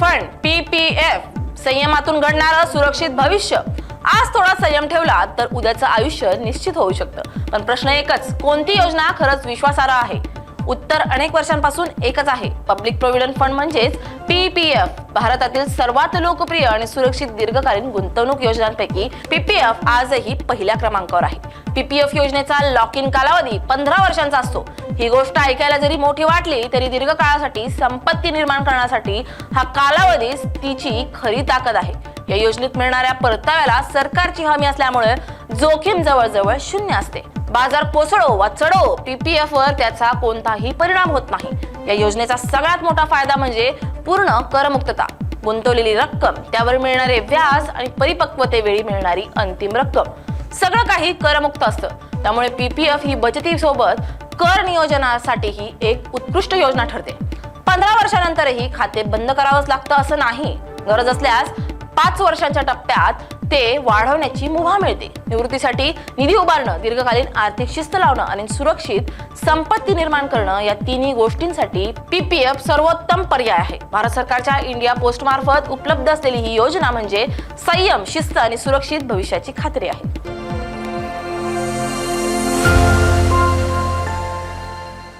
Fund PPF संयमातून घडणारं सुरक्षित भविष्य. आज थोडा संयम ठेवला तर उद्याचं आयुष्य निश्चित होऊ शकतं. पण प्रश्न एकच कोणती योजना खरंच विश्वासार्ह आहे? उत्तर अनेक वर्षांपासून एकच आहे. पब्लिक प्रोव्हिडंट फंड म्हणजेच पीपीएफ भारतातील सर्वात लोकप्रिय आणि सुरक्षित दीर्घकालीन गुंतवणूक योजनांपैकी पीपीएफ आजही पहिल्या क्रमांकावर आहे. पीपीएफ योजनेचा लॉक इन कालावधी पंधरा वर्षांचा असतो. ही गोष्ट ऐकायला जरी मोठी वाटली तरी दीर्घकाळासाठी संपत्ती निर्माण करण्यासाठी हा कालावधी तिची खरी ताकद आहे. या योजनेत मिळणाऱ्या परताव्याला सरकारची हमी असल्यामुळे जोखीम जवळजवळ शून्य असते. बाजार कोसळो वा चढो पीपीएफ वर त्याचा कोणताही परिणाम होत नाही. या योजनेचा सगळ्यात मोठा फायदा म्हणजे पूर्ण करमुक्तता. गुंतवलेली रक्कम त्यावर मिळणारे व्याज आणि परिपक्वतेवेळी मिळणारी अंतिम रक्कम. सगळं काही करमुक्त असतं. त्यामुळे पीपीएफ ही बचतीसोबत कर नियोजनासाठीही एक उत्कृष्ट योजना ठरते. पंधरा वर्षानंतरही खाते बंद करावंच लागतं असं नाही. गरज असल्यास पाच वर्षांच्या टप्प्यात ते वाढवण्याची मुभा मिळते. निवृत्तीसाठी निधी उभारणं दीर्घकालीन आर्थिक शिस्त लावणं आणि सुरक्षित संपत्ती निर्माण करणं या तिन्ही गोष्टींसाठी पीपीएफ सर्वोत्तम पर्याय आहे. भारत सरकारच्या इंडिया पोस्ट मार्फत उपलब्ध असलेली ही योजना म्हणजे संयम शिस्त आणि सुरक्षित भविष्याची खात्री आहे.